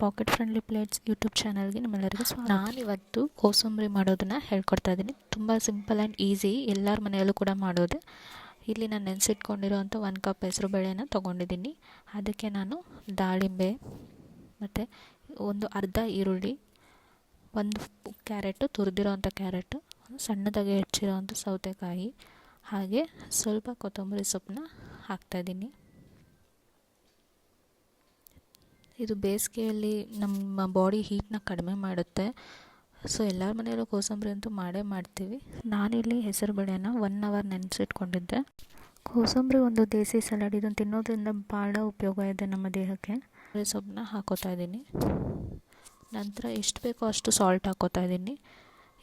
Packet friendly plates YouTube ಚಾನಲ್ಗೆ ನಿಮ್ಮೆಲ್ಲರಿಗೂ ಸ್ವಾಗತ. ನಾನಿವತ್ತು ಕೋಸಂಬರಿ ಮಾಡೋದನ್ನು ಹೇಳ್ಕೊಡ್ತಾ ಇದ್ದೀನಿ. ತುಂಬ ಸಿಂಪಲ್ ಆ್ಯಂಡ್ ಈಸಿ ಎಲ್ಲರ ಮನೆಯಲ್ಲೂ ಕೂಡ ಮಾಡೋದು. ಇಲ್ಲಿ ನಾನು ನೆನೆಸಿಟ್ಕೊಂಡಿರೋಂಥ ಒಂದು ಕಪ್ ಹೆಸರು ಬೇಳೆನ ತೊಗೊಂಡಿದ್ದೀನಿ. ಅದಕ್ಕೆ ನಾನು ದಾಳಿಂಬೆ, ಮತ್ತು ಒಂದು ಅರ್ಧ ಈರುಳ್ಳಿ, ಒಂದು ಕ್ಯಾರೆಟು ತುರಿದಿರೋವಂಥ ಕ್ಯಾರೆಟು ಸಣ್ಣದಾಗಿ ಹೆಚ್ಚಿರೋವಂಥ ಸೌತೆಕಾಯಿ, ಹಾಗೆ ಸ್ವಲ್ಪ ಕೊತ್ತಂಬರಿ ಸೊಪ್ಪನ್ನ ಹಾಕ್ತಾಯಿದ್ದೀನಿ ಇದು ಬೇಸಿಗೆಯಲ್ಲಿ ನಮ್ಮ ಬಾಡಿ ಹೀಟ್ನ ಕಡಿಮೆ ಮಾಡುತ್ತೆ. ಸೊ ಎಲ್ಲರ ಮನೆಯಲ್ಲೂ ಕೋಸಂಬರಿ ಅಂತೂ ಮಾಡೇ ಮಾಡ್ತೀವಿ. ನಾನಿಲ್ಲಿ ಹೆಸರು ಬೇಳೆನ ಒನ್ ಅವರ್ ನೆನೆಸಿಟ್ಕೊಂಡಿದ್ದೆ. ಕೋಸಂಬರಿ ಒಂದು ದೇಸಿ ಸಲಾಡ್ ಇದನ್ನು ತಿನ್ನೋದ್ರಿಂದ ಭಾಳ ಉಪಯೋಗ ಇದೆ ನಮ್ಮ ದೇಹಕ್ಕೆ. ಸೊಪ್ಪನ್ನ ಹಾಕೋತಾ ಇದ್ದೀನಿ. ನಂತರ ಎಷ್ಟು ಬೇಕೋ ಅಷ್ಟು ಸಾಲ್ಟ್ ಹಾಕೋತಾ ಇದ್ದೀನಿ.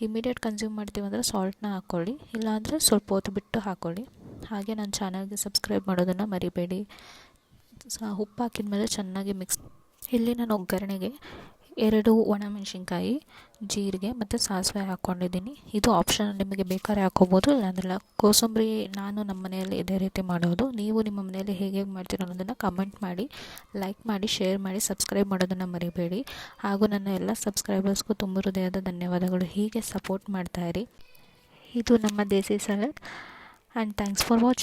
ಇಮಿಡಿಯೇಟ್ ಕನ್ಸ್ಯೂಮ್ ಮಾಡ್ತೀವಿ ಅಂದರೆ ಸಾಲ್ಟ್ನ ಹಾಕ್ಕೊಳ್ಳಿ ಇಲ್ಲಾಂದರೆ ಸ್ವಲ್ಪ ಹೊತ್ತು ಬಿಟ್ಟು ಹಾಕ್ಕೊಳ್ಳಿ ಹಾಗೆ ನನ್ನ ಚಾನಲ್ಗೆ ಸಬ್ಸ್ಕ್ರೈಬ್ ಮಾಡೋದನ್ನು ಮರಿಬೇಡಿ. ಸ ಉಪ್ಪು ಹಾಕಿದ ಮೇಲೆ ಚೆನ್ನಾಗಿ ಮಿಕ್ಸ್ ಇಲ್ಲಿ ನಾನು ಒಗ್ಗರಣೆಗೆ ಎರಡು ಒಣಮೆಣಸಿನ್ಕಾಯಿ ಜೀರಿಗೆ ಮತ್ತು ಸಾಸಿವೆ ಹಾಕ್ಕೊಂಡಿದ್ದೀನಿ. ಇದು ಆಪ್ಷನ್ ನಿಮಗೆ ಬೇಕಾದ್ರೆ ಹಾಕ್ಕೋಬೋದು. ಇಲ್ಲಾಂದ್ರಲ್ಲ ಕೋಸಂಬರಿ ನಾನು ನಮ್ಮ ಮನೆಯಲ್ಲಿ ಇದೇ ರೀತಿ ಮಾಡೋದು. ನೀವು ನಿಮ್ಮ ಮನೆಯಲ್ಲಿ ಹೇಗೆ ಹೇಗೆ ಮಾಡ್ತೀರೋ ಅನ್ನೋದನ್ನು ಕಮೆಂಟ್ ಮಾಡಿ ಲೈಕ್ ಮಾಡಿ ಶೇರ್ ಮಾಡಿ ಸಬ್ಸ್ಕ್ರೈಬ್ ಮಾಡೋದನ್ನು ಮರಿಬೇಡಿ. ಹಾಗೂ ನನ್ನ ಎಲ್ಲ ಸಬ್ಸ್ಕ್ರೈಬರ್ಸ್ಗೂ ತುಂಬ ಹೃದಯದ ಧನ್ಯವಾದಗಳು. ಹೀಗೆ ಸಪೋರ್ಟ್ ಮಾಡ್ತಾಯಿರಿ ಇದು ನಮ್ಮ desi salad and thanks for watching